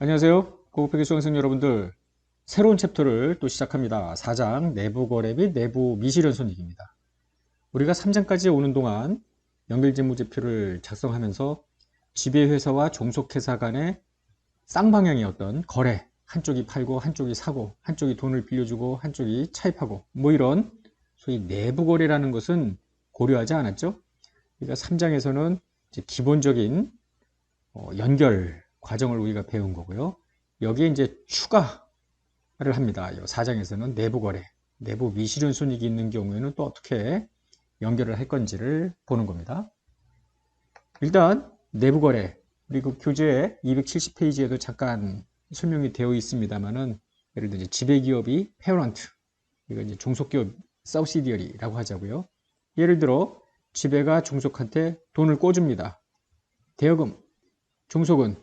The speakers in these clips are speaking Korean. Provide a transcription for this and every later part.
안녕하세요. 고급회계 수강생 여러분들. 새로운 챕터를 또 시작합니다. 4장 내부 거래 및 내부 미실현 손익입니다. 우리가 3장까지 오는 동안 연결재무제표를 작성하면서 지배회사와 종속회사 간의 쌍방향의 어떤 거래, 한쪽이 팔고 한쪽이 사고 한쪽이 돈을 빌려주고 한쪽이 차입하고 뭐 이런 소위 내부 거래라는 것은 고려하지 않았죠. 그러니까 3장에서는 기본적인 어, 연결 과정을 우리가 배운 거고요. 여기에 이제 추가를 합니다. 4장에서는 내부 거래, 내부 미실현 손익이 있는 경우에는 또 어떻게 연결을 할 건지를 보는 겁니다. 일단 내부 거래 그리고 교재 270페이지에도 잠깐 설명이 되어 있습니다만은 예를 들어 지배기업이 페어런트 이거 이제 종속기업 서브시디어리라고 하자고요. 예를 들어 지배가 종속한테 돈을 꿔줍니다. 대여금 종속은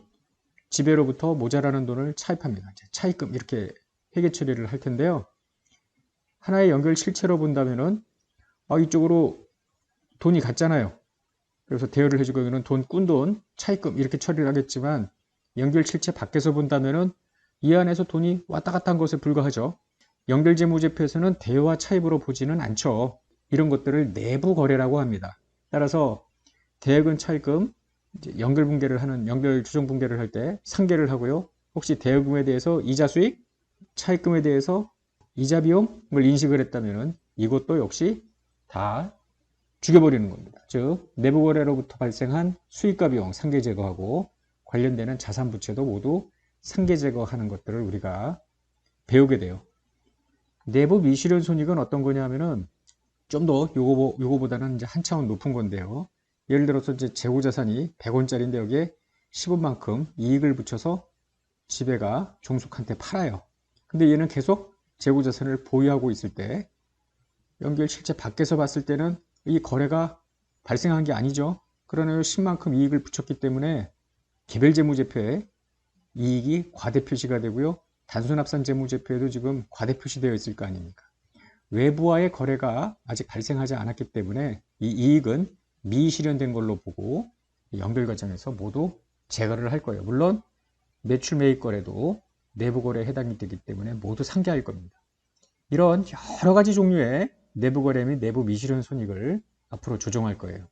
지배로부터 모자라는 돈을 차입합니다. 차입금 이렇게 회계 처리를 할 텐데요. 하나의 연결 실체로 본다면은 아, 이쪽으로 돈이 갔잖아요. 그래서 대여를 해주고 여기는 돈, 꾼 돈, 차입금 이렇게 처리를 하겠지만 연결 실체 밖에서 본다면은 이 안에서 돈이 왔다 갔다 한 것에 불과하죠. 연결 재무제표에서는 대여와 차입으로 보지는 않죠. 이런 것들을 내부 거래라고 합니다. 따라서 대여금, 차입금, 연결 분계를 하는 연결 조정 분계를 할 때 상계를 하고요. 혹시 대여금에 대해서 이자 수익, 차입금에 대해서 이자 비용을 인식을 했다면 이것도 역시 다 죽여버리는 겁니다. 즉 내부 거래로부터 발생한 수익과 비용 상계 제거하고 관련되는 자산 부채도 모두 상계 제거하는 것들을 우리가 배우게 돼요. 내부 미실현 손익은 어떤 거냐면은 좀 더 요거 요거보다는 이제 한 차원 높은 건데요. 예를 들어서 이제 재고 자산이 100원짜리인데 여기에 10원만큼 이익을 붙여서 지배가 종속한테 팔아요. 근데 얘는 계속 재고 자산을 보유하고 있을 때 연결 실제 밖에서 봤을 때는 이 거래가 발생한 게 아니죠. 그러나 10만큼 이익을 붙였기 때문에 개별 재무제표에 이익이 과대 표시가 되고요. 단순 합산 재무제표에도 지금 과대 표시되어 있을 거 아닙니까? 외부와의 거래가 아직 발생하지 않았기 때문에 이 이익은 미실현된 걸로 보고 연결 과정에서 모두 제거를 할 거예요. 물론 매출 매입 거래도 내부 거래에 해당이 되기 때문에 모두 상계할 겁니다. 이런 여러 가지 종류의 내부 거래 및 내부 미실현 손익을 앞으로 조정할 거예요.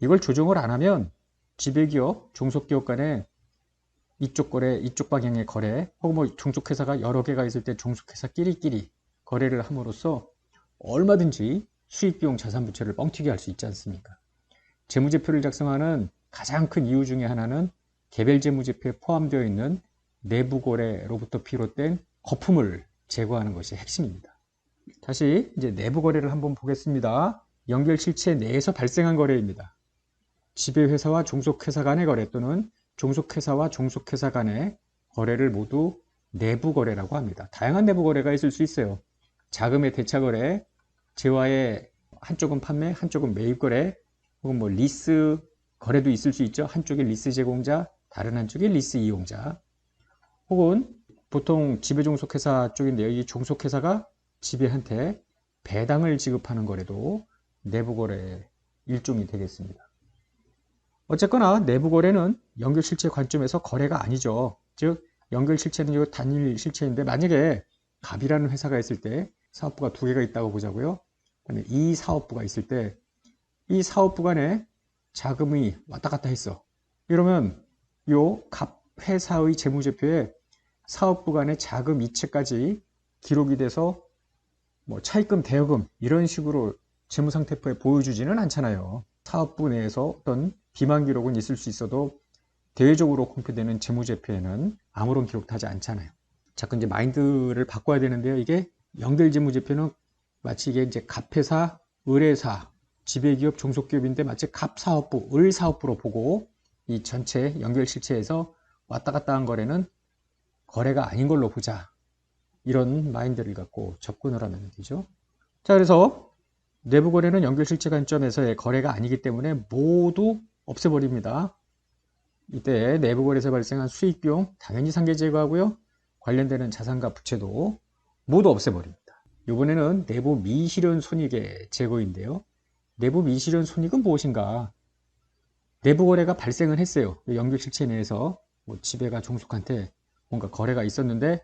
이걸 조정을 안 하면 지배기업, 종속기업 간에 이쪽 거래, 이쪽 방향의 거래, 혹은 뭐 종속회사가 여러 개가 있을 때 종속회사끼리끼리 거래를 함으로써 얼마든지 수익비용 자산부채를 뻥튀기 할 수 있지 않습니까? 재무제표를 작성하는 가장 큰 이유 중에 하나는 개별 재무제표에 포함되어 있는 내부 거래로부터 비롯된 거품을 제거하는 것이 핵심입니다. 다시 이제 내부 거래를 한번 보겠습니다. 연결 실체 내에서 발생한 거래입니다. 지배회사와 종속회사 간의 거래 또는 종속회사와 종속회사 간의 거래를 모두 내부 거래라고 합니다. 다양한 내부 거래가 있을 수 있어요. 자금의 대차 거래, 재화의 한쪽은 판매, 한쪽은 매입 거래, 혹은 뭐 리스 거래도 있을 수 있죠. 한쪽이 리스 제공자, 다른 한쪽이 리스 이용자. 혹은 보통 지배 종속회사 쪽인데요. 이 종속회사가 지배한테 배당을 지급하는 거래도 내부 거래 일종이 되겠습니다. 어쨌거나 내부 거래는 연결 실체 관점에서 거래가 아니죠. 즉 연결 실체는 단일 실체인데 만약에 갑이라는 회사가 있을 때 사업부가 두 개가 있다고 보자고요. 이 사업부가 있을 때 이 사업부 간에 자금이 왔다 갔다 했어. 이러면 요 갑 회사의 재무제표에 사업부 간의 자금 이체까지 기록이 돼서 뭐 차입금, 대여금 이런 식으로 재무상태표에 보여주지는 않잖아요. 사업부 내에서 어떤 비만 기록은 있을 수 있어도 대외적으로 공표되는 재무제표에는 아무런 기록도 하지 않잖아요. 자꾸 이제 마인드를 바꿔야 되는데요. 이게 연결 재무제표는 마치 이게 이제 갑회사, 의뢰사, 지배기업, 종속기업인데 마치 갑사업부, 을사업부로 보고 이 전체 연결 실체에서 왔다 갔다 한 거래는 거래가 아닌 걸로 보자. 이런 마인드를 갖고 접근을 하면 되죠. 자, 그래서 내부 거래는 연결 실체 관점에서의 거래가 아니기 때문에 모두 없애버립니다. 이때 내부 거래에서 발생한 수익 비용 당연히 상계 제거하고요. 관련되는 자산과 부채도 모두 없애버립니다. 이번에는 내부 미실현 손익의 제거인데요. 내부 미실현 손익은 무엇인가? 내부 거래가 발생을 했어요. 연결 실체 내에서 뭐 지배가 종속한테 뭔가 거래가 있었는데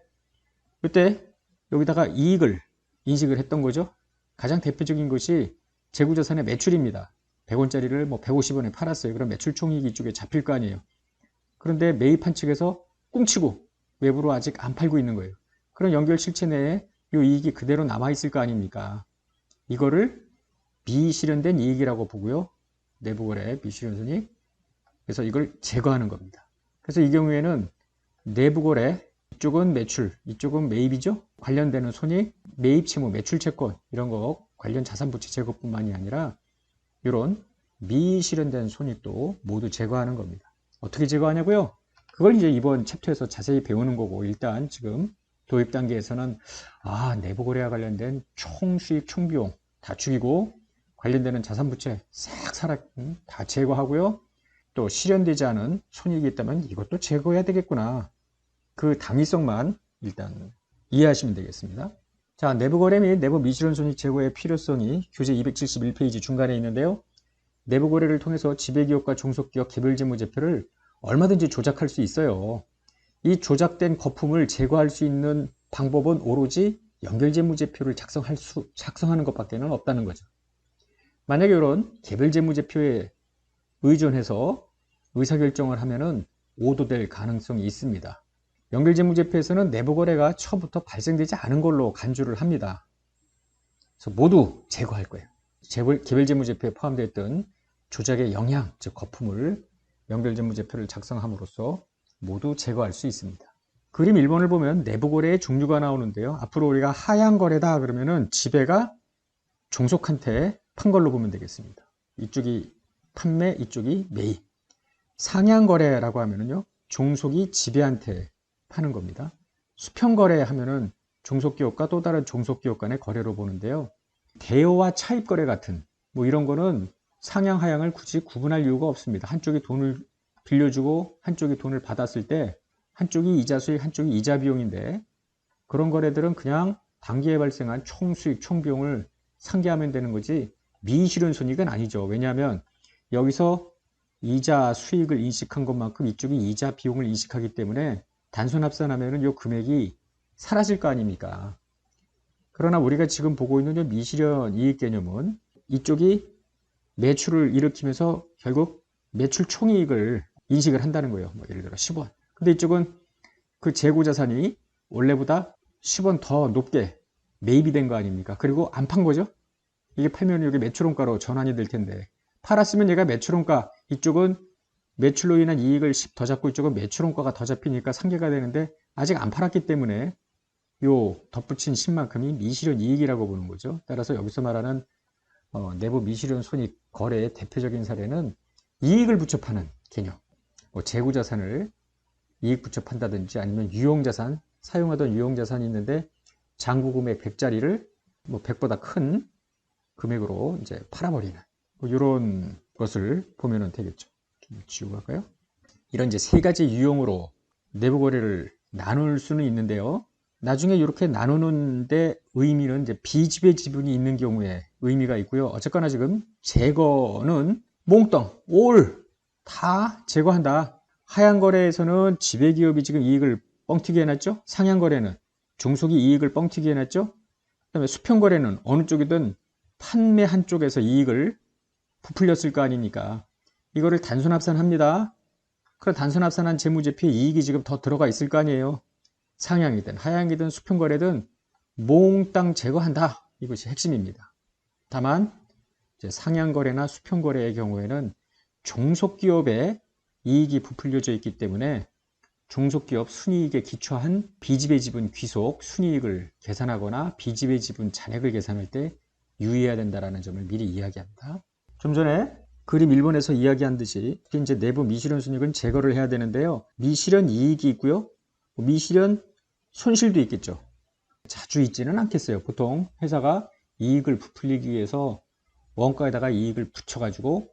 그때 여기다가 이익을 인식을 했던 거죠. 가장 대표적인 것이 재고자산의 매출입니다. 100원짜리를 뭐 150원에 팔았어요. 그럼 매출 총이익 이쪽에 잡힐 거 아니에요. 그런데 매입한 측에서 꽁치고 외부로 아직 안 팔고 있는 거예요. 그런 연결 실체 내에 이 이익이 그대로 남아 있을 거 아닙니까? 이거를 미실현된 이익이라고 보고요. 내부거래 미실현 손익. 그래서 이걸 제거하는 겁니다. 그래서 이 경우에는 내부거래 이쪽은 매출, 이쪽은 매입이죠. 관련되는 손익, 매입 채무, 매출 채권 이런 거 관련 자산 부채 제거뿐만이 아니라 이런 미실현된 손익도 모두 제거하는 겁니다. 어떻게 제거하냐고요? 그걸 이제 이번 챕터에서 자세히 배우는 거고 일단 지금 도입 단계에서는 아 내부 거래와 관련된 총 수익 총 비용 다 죽이고 관련되는 자산 부채 싹 살아 음, 다 제거하고요. 또 실현되지 않은 손익이 있다면 이것도 제거해야 되겠구나. 그 당위성만 일단 이해하시면 되겠습니다. 자, 내부 거래 및 내부 미실현 손익 제거의 필요성이 교재 271페이지 중간에 있는데요. 내부 거래를 통해서 지배기업과 중소기업 개별재무제표를 얼마든지 조작할 수 있어요. 이 조작된 거품을 제거할 수 있는 방법은 오로지 연결재무제표를 작성할 수, 작성하는 것밖에는 없다는 거죠. 만약에 이런 개별 재무제표에 의존해서 의사결정을 하면은 오도될 가능성이 있습니다. 연결재무제표에서는 내부거래가 처음부터 발생되지 않은 걸로 간주를 합니다. 그래서 모두 제거할 거예요. 개별재무제표에 포함되어 있던 조작의 영향, 즉 거품을 연결재무제표를 작성함으로써 모두 제거할 수 있습니다. 그림 1번을 보면 내부거래의 종류가 나오는데요. 앞으로 우리가 하향 거래다 그러면은 지배가 종속한테 판 걸로 보면 되겠습니다. 이쪽이 판매, 이쪽이 매입. 상향 거래라고 하면은요. 종속이 지배한테 파는 겁니다. 수평 거래 하면은 종속기업과 또 다른 종속기업 간의 거래로 보는데요. 대여와 차입 거래 같은 뭐 이런 거는 상향 하향을 굳이 구분할 이유가 없습니다. 한쪽이 돈을 빌려주고 한쪽이 돈을 받았을 때 한쪽이 이자 수익, 한쪽이 이자 비용인데 그런 거래들은 그냥 단기에 발생한 총 수익, 총 비용을 상계하면 되는 거지 미실현 손익은 아니죠. 왜냐하면 여기서 이자 수익을 인식한 것만큼 이쪽이 이자 비용을 인식하기 때문에 단순 합산하면 은 이 금액이 사라질 거 아닙니까? 그러나 우리가 지금 보고 있는 이 미실현 이익 개념은 이쪽이 매출을 일으키면서 결국 매출 총이익을 인식을 한다는 거예요. 뭐 예를 들어 10원. 근데 이쪽은 그 재고 자산이 원래보다 10원 더 높게 매입이 된 거 아닙니까? 그리고 안 판 거죠? 이게 팔면 여기 매출원가로 전환이 될 텐데 팔았으면 얘가 매출원가 이쪽은 매출로 인한 이익을 10 더 잡고 이쪽은 매출원가가 더 잡히니까 상계가 되는데 아직 안 팔았기 때문에 요 덧붙인 10만큼이 미실현 이익이라고 보는 거죠. 따라서 여기서 말하는 어, 내부 미실현 손익 거래의 대표적인 사례는 이익을 붙여 파는 개념. 뭐 재고자산을 이익 붙여 판다든지 아니면 유용자산, 사용하던 유용자산이 있는데 장부 금액 100짜리를 뭐 100보다 큰 금액으로 이제 팔아버리는 뭐 이런 것을 보면 되겠죠. 좀 지우고 할까요? 이런 이제 세 가지 유형으로 내부 거래를 나눌 수는 있는데요. 나중에 이렇게 나누는데 의미는 이제 비지배 지분이 있는 경우에 의미가 있고요. 어쨌거나 지금 제거는 몽땅 올 다 제거한다. 하향 거래에서는 지배 기업이 지금 이익을 뻥튀기 해놨죠. 상향 거래는 중속이 이익을 뻥튀기 해놨죠. 그다음에 수평 거래는 어느 쪽이든 판매 한쪽에서 이익을 부풀렸을 거 아닙니까? 이거를 단순 합산합니다. 그럼 단순 합산한 재무제표에 이익이 지금 더 들어가 있을 거 아니에요. 상향이든 하향이든 수평거래든 몽땅 제거한다. 이것이 핵심입니다. 다만 상향거래나 수평거래의 경우에는 종속기업의 이익이 부풀려져 있기 때문에 종속기업 순이익에 기초한 비지배 지분 귀속 순이익을 계산하거나 비지배 지분 잔액을 계산할 때 유의해야 된다는 점을 미리 이야기합니다. 좀 전에 그림 1번에서 이야기한 듯이 이제 내부 미실현 순익은 제거를 해야 되는데요. 미실현 이익이 있고요. 미실현 손실도 있겠죠. 자주 있지는 않겠어요. 보통 회사가 이익을 부풀리기 위해서 원가에다가 이익을 붙여가지고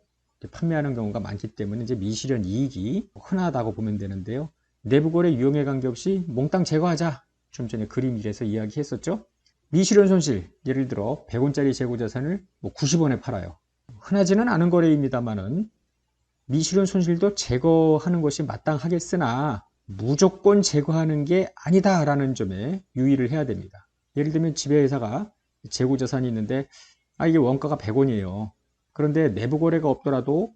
판매하는 경우가 많기 때문에 이제 미실현 이익이 흔하다고 보면 되는데요. 내부거래 유형에 관계없이 몽땅 제거하자. 좀 전에 그림 1에서 이야기했었죠. 미실현 손실, 예를 들어 100원짜리 재고자산을 뭐 90원에 팔아요. 흔하지는 않은 거래입니다만은 미실현 손실도 제거하는 것이 마땅하겠으나 무조건 제거하는 게 아니다라는 점에 유의를 해야 됩니다. 예를 들면 지배회사가 재고 자산이 있는데 아 이게 원가가 100원이에요. 그런데 내부 거래가 없더라도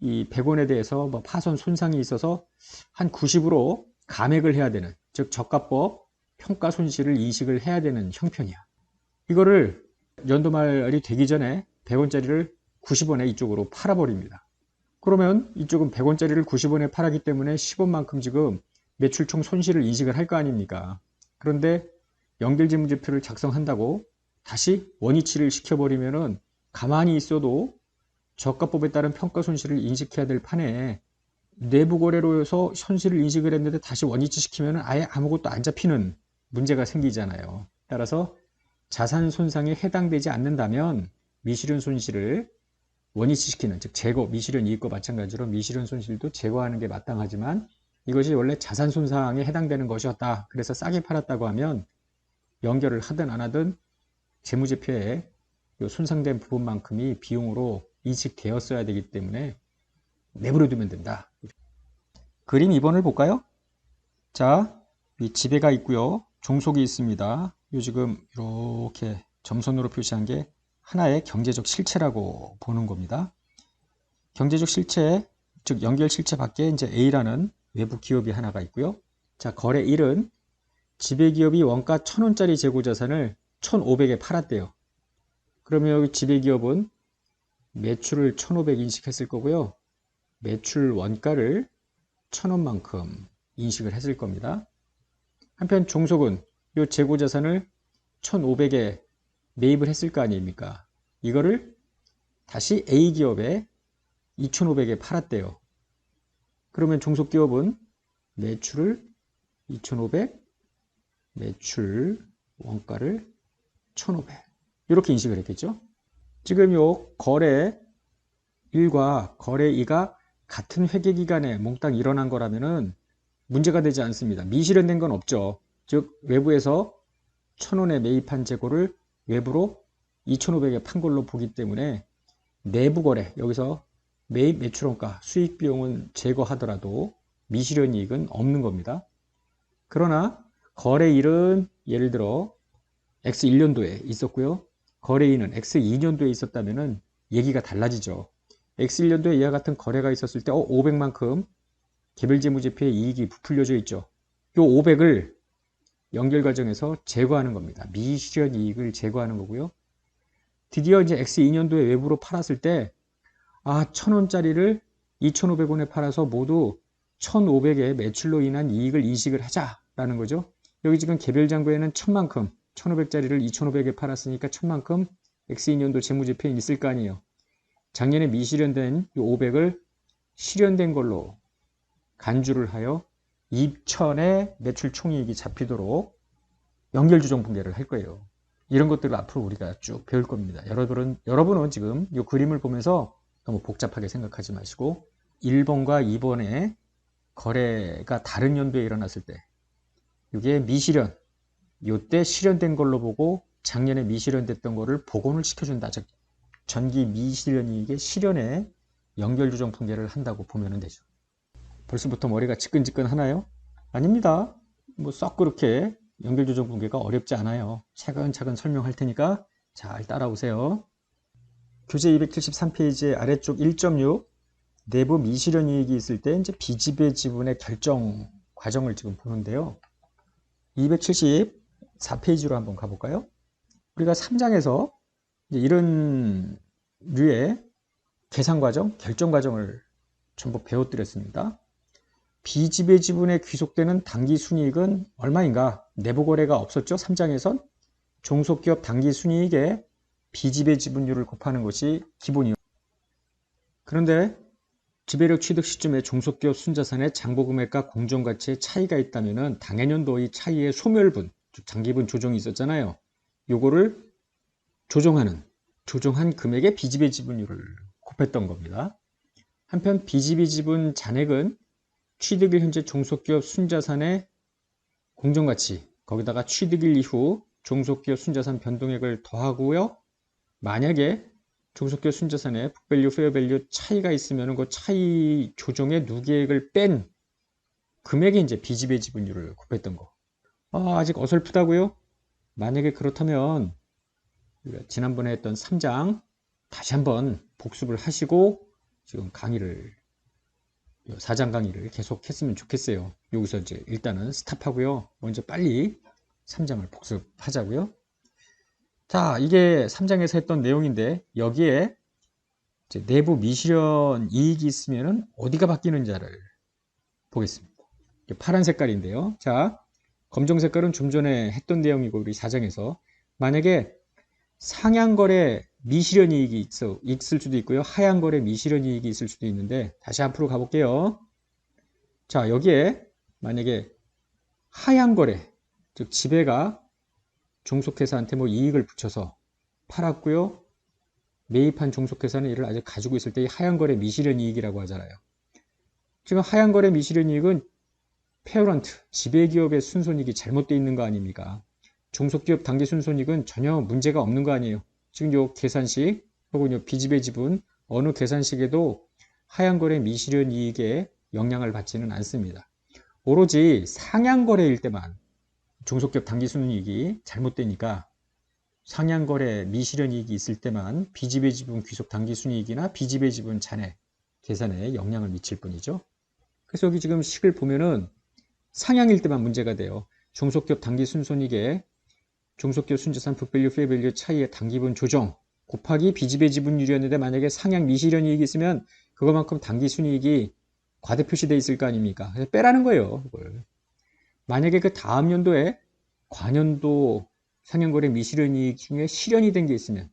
이 100원에 대해서 뭐 파손 손상이 있어서 한 90으로 감액을 해야 되는 즉 저가법 평가 손실을 인식을 해야 되는 형편이야. 이거를 연도 말이 되기 전에 100원짜리를 90원에 이쪽으로 팔아버립니다. 그러면 이쪽은 100원짜리를 90원에 팔았기 때문에 10원만큼 지금 매출 총 손실을 인식을 할 거 아닙니까? 그런데 연결재무제표를 작성한다고 다시 원위치를 시켜버리면 은 가만히 있어도 저가법에 따른 평가 손실을 인식해야 될 판에 내부 거래로 해서 손실을 인식을 했는데 다시 원위치 시키면 아예 아무것도 안 잡히는 문제가 생기잖아요. 따라서 자산 손상에 해당되지 않는다면 미실현 손실을 원위치 시키는 즉 제거 미실현 이익과 마찬가지로 미실현 손실도 제거하는 게 마땅하지만 이것이 원래 자산 손상에 해당되는 것이었다. 그래서 싸게 팔았다고 하면 연결을 하든 안 하든 재무제표에 요 손상된 부분만큼이 비용으로 인식되었어야 되기 때문에 내버려 두면 된다. 그림 2번을 볼까요? 자, 이 지배가 있고요. 종속이 있습니다. 요 지금 이렇게 점선으로 표시한 게 하나의 경제적 실체라고 보는 겁니다. 경제적 실체, 즉 연결 실체 밖에 이제 A라는 외부 기업이 하나가 있고요. 자, 거래 1은 지배기업이 원가 1000원짜리 재고자산을 1500에 팔았대요. 그러면 여기 지배기업은 매출을 1500 인식했을 거고요. 매출 원가를 1000원만큼 인식을 했을 겁니다. 한편 종속은 이 재고자산을 1500에 매입을 했을 거 아닙니까? 이거를 다시 A기업에 2500에 팔았대요. 그러면 종속기업은 매출을 2500, 매출 원가를 1500 이렇게 인식을 했겠죠. 지금 요 거래 1과 거래 2가 같은 회계 기간에 몽땅 일어난 거라면은 문제가 되지 않습니다. 미실현된 건 없죠. 즉 외부에서 1000원에 매입한 재고를 외부로 2,500에 판 걸로 보기 때문에 내부 거래 여기서 매입 매출원가 수익 비용은 제거하더라도 미실현 이익은 없는 겁니다. 그러나 거래일은 예를 들어 X1년도에 있었고요. 거래인은 X2년도에 있었다면 얘기가 달라지죠. X1년도에 이와 같은 거래가 있었을 때 어, 500만큼 개별재무제표에 이익이 부풀려져 있죠. 요 500을 연결 과정에서 제거하는 겁니다. 미실현 이익을 제거하는 거고요. 드디어 이제 X2년도에 외부로 팔았을 때 아, 1000원짜리를 2,500원에 팔아서 모두 1,500의 매출로 인한 이익을 인식을 하자라는 거죠. 여기 지금 개별 잔고에는 1000만큼 1,500짜리를 2,500에 팔았으니까 1000만큼 X2년도 재무제표에 있을 거 아니에요. 작년에 미실현된 500을 실현된 걸로 간주를 하여 2천의 매출 총이익이 잡히도록 연결 주정 분계를 할 거예요. 이런 것들을 앞으로 우리가 쭉 배울 겁니다. 여러분은, 여러분은 지금 이 그림을 보면서 너무 복잡하게 생각하지 마시고 1번과 2번의 거래가 다른 연도에 일어났을 때 이게 미실현, 요때 실현된 걸로 보고 작년에 미실현됐던 거를 복원을 시켜준다. 즉 전기 미실현이익의 실현에 연결 주정 분계를 한다고 보면 되죠. 벌써부터 머리가 지끈지끈 하나요? 아닙니다. 뭐 썩 그렇게 연결 조정 분계가 어렵지 않아요. 차근차근 설명할 테니까 잘 따라오세요. 교재 273페이지 아래쪽 1.6 내부 미실현 이익이 있을 때 이제 비지배 지분의 결정 과정을 지금 보는데요. 274페이지로 한번 가볼까요? 우리가 3장에서 이런 류의 계산 과정, 결정 과정을 전부 배워드렸습니다. 비지배 지분에 귀속되는 당기 순이익은 얼마인가? 내부 거래가 없었죠. 3장에선 종속기업 당기 순이익에 비지배 지분율을 곱하는 것이 기본이요. 그런데 지배력 취득 시점에 종속기업 순자산의 장보금액과 공정가치의 차이가 있다면 당해년도 이 차이의 소멸분, 즉 장기분 조정이 있었잖아요. 요거를 조정하는, 조정한 금액의 비지배 지분율을 곱했던 겁니다. 한편 비지배 지분 잔액은 취득일 현재 종속기업 순자산의 공정가치 거기다가 취득일 이후 종속기업 순자산 변동액을 더하고요. 만약에 종속기업 순자산의 북밸류, 페어밸류 차이가 있으면 그 차이 조정의 누계액을 뺀 금액이 이제 비지배 지분율을 곱했던 거. 아, 아직 어설프다고요? 만약에 그렇다면 지난번에 했던 3장 다시 한번 복습을 하시고 지금 강의를 4장 강의를 계속 했으면 좋겠어요. 여기서 이제 일단은 스탑하고요. 먼저 빨리 3장을 복습하자고요. 자, 이게 3장에서 했던 내용인데 여기에 내부 미실현 이익이 있으면 어디가 바뀌는지를 보겠습니다. 파란 색깔인데요. 자, 검정 색깔은 좀 전에 했던 내용이고 우리 4장에서 만약에 상향거래 미실현 이익이 있어, 있을 수도 있고요. 하향 거래 미실현 이익이 있을 수도 있는데 다시 앞으로 가볼게요. 자 여기에 만약에 하향 거래 즉 지배가 종속회사한테 뭐 이익을 붙여서 팔았고요. 매입한 종속회사는 이를 아직 가지고 있을 때 하향 거래 미실현 이익이라고 하잖아요. 지금 하향 거래 미실현 이익은 페어런트, 지배기업의 순손익이 잘못되어 있는 거 아닙니까? 종속기업 단기 순손익은 전혀 문제가 없는 거 아니에요. 지금 요 계산식 혹은 요 비지배 지분 어느 계산식에도 하향거래 미실현 이익에 영향을 받지는 않습니다. 오로지 상향거래일 때만 종속기업 단기 순이익이 잘못되니까 상향거래 미실현 이익이 있을 때만 비지배 지분 귀속 단기 순이익이나 비지배 지분 잔해 계산에 영향을 미칠 뿐이죠. 그래서 여기 지금 식을 보면은 상향일 때만 문제가 돼요. 종속기업 단기 순손익에 종속기업 순자산 북밸류 페이밸류 차이의 단기분 조정 곱하기 비지배 지분율이었는데 만약에 상향 미실현 이익이 있으면 그것만큼 단기 순이익이 과대 표시되어 있을 거 아닙니까? 그래서 빼라는 거예요. 그걸. 만약에 그 다음 연도에 관연도 상향거래 미실현 이익 중에 실현이 된 게 있으면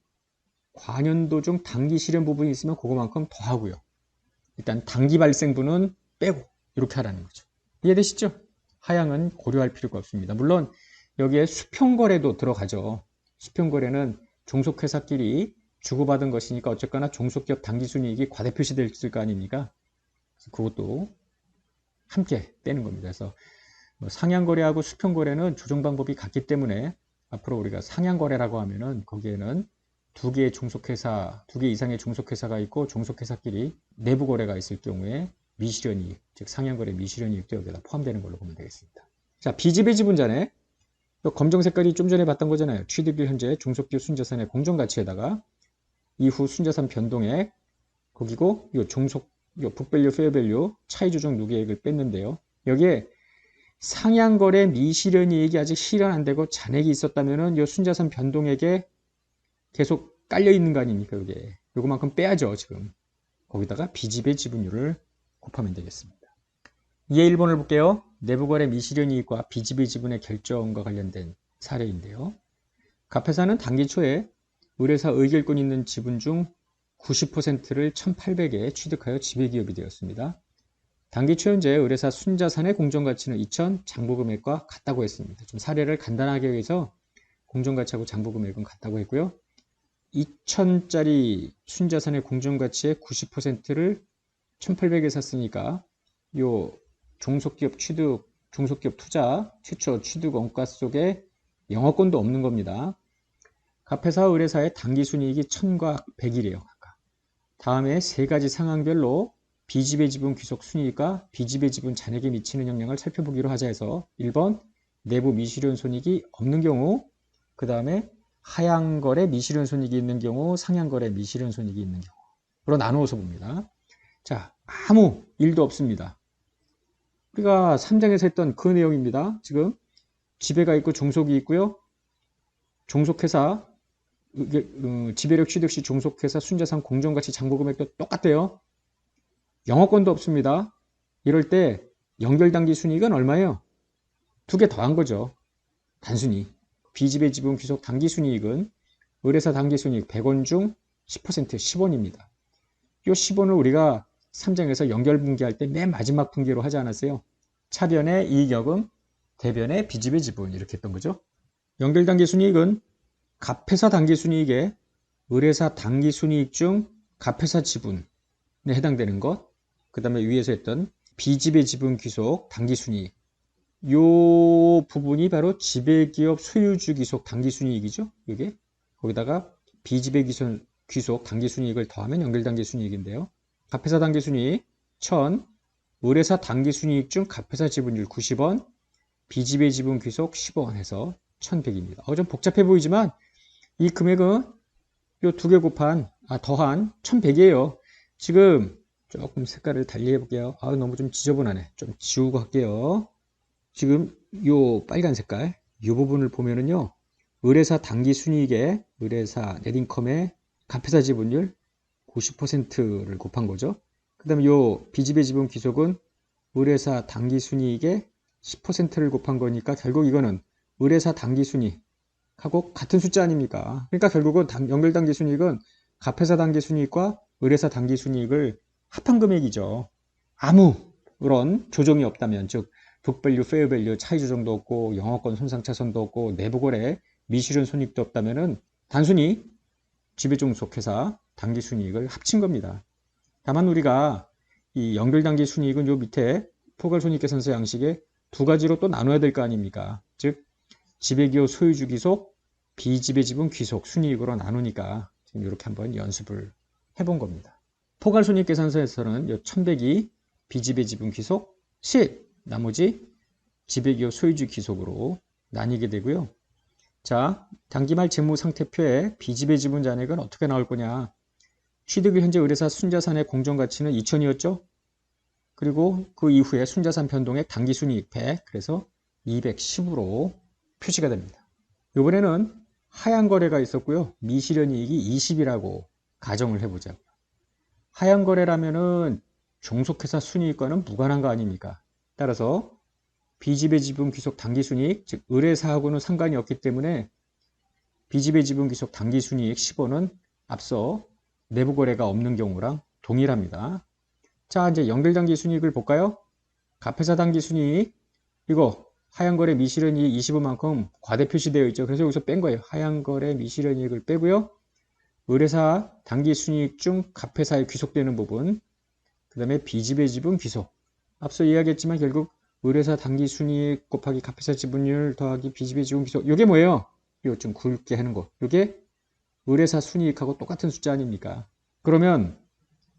관연도 중 단기 실현 부분이 있으면 그거만큼 더 하고요. 일단 단기 발생분은 빼고 이렇게 하라는 거죠. 이해되시죠? 하향은 고려할 필요가 없습니다. 물론 여기에 수평거래도 들어가죠. 수평거래는 종속회사끼리 주고받은 것이니까 어쨌거나 종속기업 당기순이익이 과대 표시될 거 아닙니까? 그것도 함께 빼는 겁니다. 그래서 뭐 상향거래하고 수평거래는 조정 방법이 같기 때문에 앞으로 우리가 상향거래라고 하면은 거기에는 두 개의 종속회사, 두 개 이상의 종속회사가 있고 종속회사끼리 내부 거래가 있을 경우에 미실현이익, 즉 상향거래 미실현이익도 여기다 포함되는 걸로 보면 되겠습니다. 자, 비지배 지분자네. 검정 색깔이 좀 전에 봤던 거잖아요. 취득일 현재 종속기업 순자산의 공정가치에다가 이후 순자산 변동액 거기고 이 종속 요 북밸류 페어밸류 차이 조정 누계액을 뺐는데요. 여기에 상향거래 미실현 이익이 아직 실현 안 되고 잔액이 있었다면은 이 순자산 변동액에 계속 깔려 있는 거 아닙니까? 이게 요거만큼 빼야죠 지금. 거기다가 비지배 지분율을 곱하면 되겠습니다. 이해 1번을 볼게요. 내부거래 미실현 이익과 비지배 지분의 결정과 관련된 사례인데요. 갑 회사는 단기 초에 의뢰사 의결권 있는 지분 중 90%를 1800에 취득하여 지배기업이 되었습니다. 단기 초 현재 의뢰사 순자산의 공정가치는 2000, 장부금액과 같다고 했습니다. 좀 사례를 간단하게 해서 공정가치하고 장부금액은 같다고 했고요. 2000짜리 순자산의 공정가치의 90%를 1800에 샀으니까 요 종속기업 취득, 종속기업 투자, 최초 취득 원가 속에 영어권도 없는 겁니다. 갑회사 의뢰사의 단기순이익이 1000과 100이래요. 다음에 세 가지 상황별로 비지배 지분 귀속 순이익과 비지배 지분 잔액에 미치는 영향을 살펴보기로 하자 해서 1번 내부 미실현 손익이 없는 경우 그 다음에 하향거래 미실현 손익이 있는 경우 상향거래 미실현 손익이 있는 경우로 나누어서 봅니다. 자 아무 일도 없습니다. 우리가 3장에서 했던 그 내용입니다. 지금 지배가 있고 종속이 있고요. 종속회사 음, 지배력 취득 시 종속회사 순자산 공정가치 장부 금액도 똑같대요. 영어권도 없습니다. 이럴 때 연결단기 순이익은 얼마예요? 두 개 더한 거죠. 단순히. 비지배 지분 귀속 단기 순이익은 의뢰사 단기 순이익 100원 중 10% 10원입니다. 이 10원을 우리가 3장에서 연결 분기할 때 맨 마지막 분기로 하지 않았어요? 차변의 이익여금, 대변의 비지배 지분 이렇게 했던 거죠. 연결 단기 순이익은 갑회사 단기 순이익에 의뢰사 단기 순이익 중 갑회사 지분에 해당되는 것, 그 다음에 위에서 했던 비지배 지분 귀속 단기 순이익 요 부분이 바로 지배기업 소유주 귀속 단기 순이익이죠. 이게 거기다가 비지배 귀속 단기 순이익을 더하면 연결 단기 순이익인데요. 갑회사 단기순이익 1000, 의뢰사 당기순이익 중 갑회사 지분율 90원, 비지배 지분 귀속 10원 해서 1100입니다. 어, 좀 복잡해 보이지만 이 금액은 요 두 개 곱한, 아, 더한 1100이에요. 지금 조금 색깔을 달리 해볼게요. 아, 너무 좀 지저분하네. 좀 지우고 할게요. 지금 요 빨간 색깔, 이 부분을 보면은요. 의뢰사 당기 순이익에 의뢰사 넷인컴의 갑회사 지분율 90%를 곱한 거죠. 그 다음에 요 비지배 지분 귀속은 의뢰사 당기 순이익에 10%를 곱한 거니까 결국 이거는 의뢰사 당기 순이익하고 같은 숫자 아닙니까? 그러니까 결국은 당, 연결 당기 순이익은 갑회사 당기 순이익과 의뢰사 당기 순이익을 합한 금액이죠. 아무런 조정이 없다면 즉 북밸류, 페어밸류 차이 조정도 없고 영어권 손상 차선도 없고 내부 거래 미실현 손익도 없다면은 단순히 지배종 속회사 당기 순이익을 합친 겁니다. 다만 우리가 이 연결 단기 순이익은 요 밑에 포괄 손익계산서 양식에 두 가지로 또 나눠야 될 거 아닙니까? 즉 지배기호 소유주 귀속, 비지배 지분 귀속 순이익으로 나누니까 지금 이렇게 한번 연습을 해본 겁니다. 포괄 손익계산서에서는 요 1100이 비지배 지분 귀속 10, 나머지 지배기호 소유주 귀속으로 나뉘게 되고요. 자, 단기말 재무 상태표에 비지배 지분 잔액은 어떻게 나올 거냐? 취득일 현재 의뢰사 순자산의 공정가치는 2천이었죠? 그리고 그 이후에 순자산 변동액 당기순이익 100, 그래서 210으로 표시가 됩니다. 이번에는 하향 거래가 있었고요. 미실현이익이 20이라고 가정을 해보자고요. 하향 거래라면은 종속회사 순이익과는 무관한 거 아닙니까? 따라서 비지배 지분 귀속 당기순이익, 즉 의뢰사하고는 상관이 없기 때문에 비지배 지분 귀속 당기순이익 10원은 앞서 내부 거래가 없는 경우랑 동일합니다. 자, 이제 연결 단기 순이익을 볼까요? 갑회사 단기 순이익 이거 하향 거래 미실현 이익 25만큼 과대 표시되어 있죠. 그래서 여기서 뺀 거예요. 하향 거래 미실현 이익을 빼고요. 의뢰사 단기 순이익 중 갑회사에 귀속되는 부분 그 다음에 비지배 지분 귀속 앞서 이야기했지만 결국 의뢰사 단기 순이익 곱하기 갑회사 지분율 더하기 비지배 지분 귀속 이게 뭐예요? 이거 좀 굵게 하는 거 이게 의뢰사 순이익하고 똑같은 숫자 아닙니까? 그러면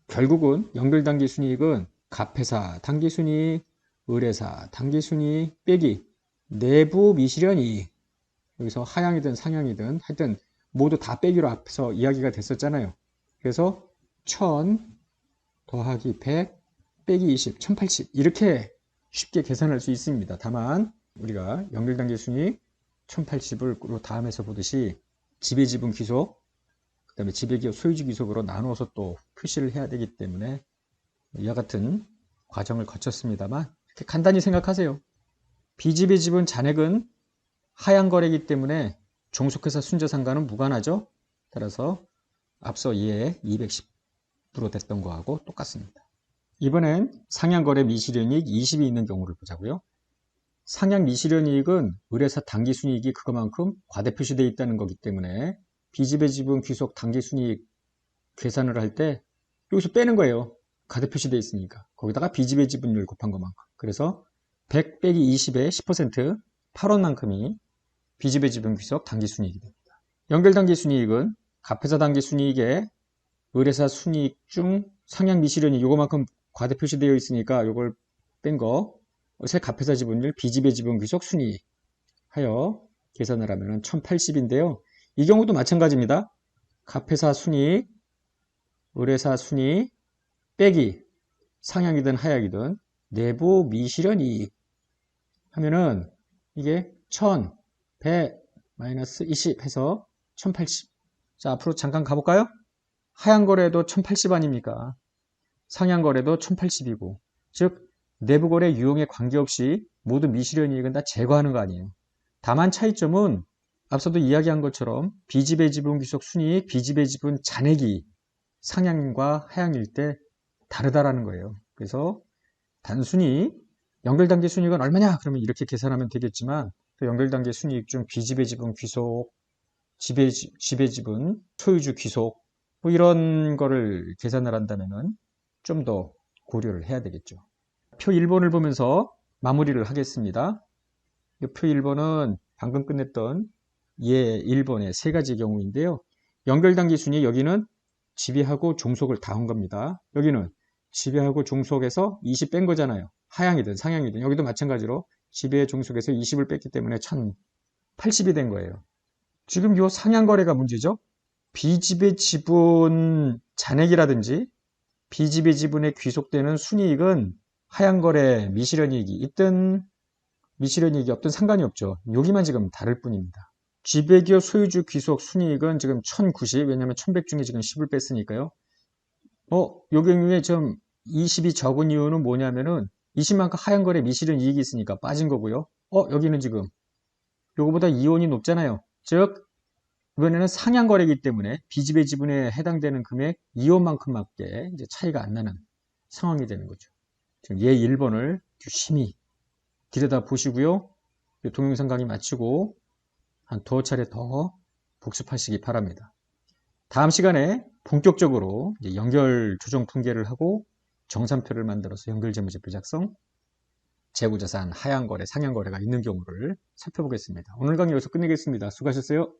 결국은 연결 단기 순이익은 갑회사 단기 순이익, 의뢰사 단기 순이익 빼기 내부 미실현 이익 여기서 하향이든 상향이든 하여튼 모두 다 빼기로 앞에서 이야기가 됐었잖아요. 그래서 1000 더하기 100 빼기 20, 1080 이렇게 쉽게 계산할 수 있습니다. 다만 우리가 연결 단기 순이익 1080을 다음에서 보듯이 지배지분 귀속 그 다음에 지배기업 소유주 귀속으로 나누어서 또 표시를 해야 되기 때문에 이와 같은 과정을 거쳤습니다만 이렇게 간단히 생각하세요. 비지배 지분 잔액은 하향 거래이기 때문에 종속회사 순자상과는 무관하죠. 따라서 앞서 이에 210으로 됐던 거하고 똑같습니다. 이번엔 상향거래 미실현이익 20이 있는 경우를 보자고요. 상향 미실현이익은 의뢰사 당기순이익이 그거만큼 과대표시되어 있다는 거기 때문에 비지배 지분 귀속 당기순이익 계산을 할 때 여기서 빼는 거예요. 과대표시되어 있으니까. 거기다가 비지배 지분율 곱한 것만큼. 그래서 100 빼기 20의 10% 8원만큼이 비지배 지분 귀속 당기순이익이 됩니다. 연결 당기순이익은 갑회사 당기순이익에 의뢰사 순이익 중 상향 미실현이 요거만큼 과대 표시되어 있으니까 요걸 뺀 거, 새 갑회사 지분율 비지배 지분 귀속 순이익 하여 계산을 하면 1080인데요. 이 경우도 마찬가지입니다. 갑회사 순이익, 의뢰사 순이익, 빼기 상향이든 하향이든 내부 미실현 이익 하면은 이게 1000, 100, 마이너스 20 해서 1080. 자, 앞으로 잠깐 가볼까요? 하향 거래도 1080 아닙니까? 상향 거래도 1080이고. 즉, 내부 거래 유형에 관계없이 모두 미실현 이익은 다 제거하는 거 아니에요. 다만 차이점은 앞서도 이야기한 것처럼 비지배 지분 귀속 순이익, 비지배 지분 잔액이 상향과 하향일 때 다르다라는 거예요. 그래서 단순히 연결단계 순이익은 얼마냐? 그러면 이렇게 계산하면 되겠지만 또 연결단계 순이익 중 비지배 지분 귀속, 지배, 지배 지분, 소유주 귀속 뭐 이런 거를 계산을 한다면은 좀더 고려를 해야 되겠죠. 표 1번을 보면서 마무리를 하겠습니다. 표 1번은 방금 끝냈던 예 1번의 세 가지 경우인데요. 연결단기 순위 여기는 지배하고 종속을 다 한 겁니다. 여기는 지배하고 종속에서 20 뺀 거잖아요. 하향이든 상향이든 여기도 마찬가지로 지배 종속에서 20을 뺐기 때문에 1080이 된 거예요. 지금 요 상향 거래가 문제죠. 비지배 지분 잔액이라든지 비지배 지분에 귀속되는 순이익은 하향 거래 미실현이익이 있든 미실현이익이 없든 상관이 없죠. 여기만 지금 다를 뿐입니다. 지배기업 소유주 귀속 순이익은 지금 1090, 왜냐면 1100 중에 지금 10을 뺐으니까요. 어, 요 경우에 좀 20이 적은 이유는 뭐냐면은 20만큼 하향 거래 미실현 이익이 있으니까 빠진 거고요. 어, 여기는 지금 요거보다 이온이 높잖아요. 즉, 이번에는 상향 거래이기 때문에 비지배 지분에 해당되는 금액 이온만큼밖에 이제 차이가 안 나는 상황이 되는 거죠. 지금 얘 1번을 유심히 들여다 보시고요. 동영상 강의 마치고 한 두어 차례 더 복습하시기 바랍니다. 다음 시간에 본격적으로 연결 조정 통계를 하고 정산표를 만들어서 연결 재무제표 작성, 재고자산 하향 거래, 상향 거래가 있는 경우를 살펴보겠습니다. 오늘 강의 여기서 끝내겠습니다. 수고하셨어요.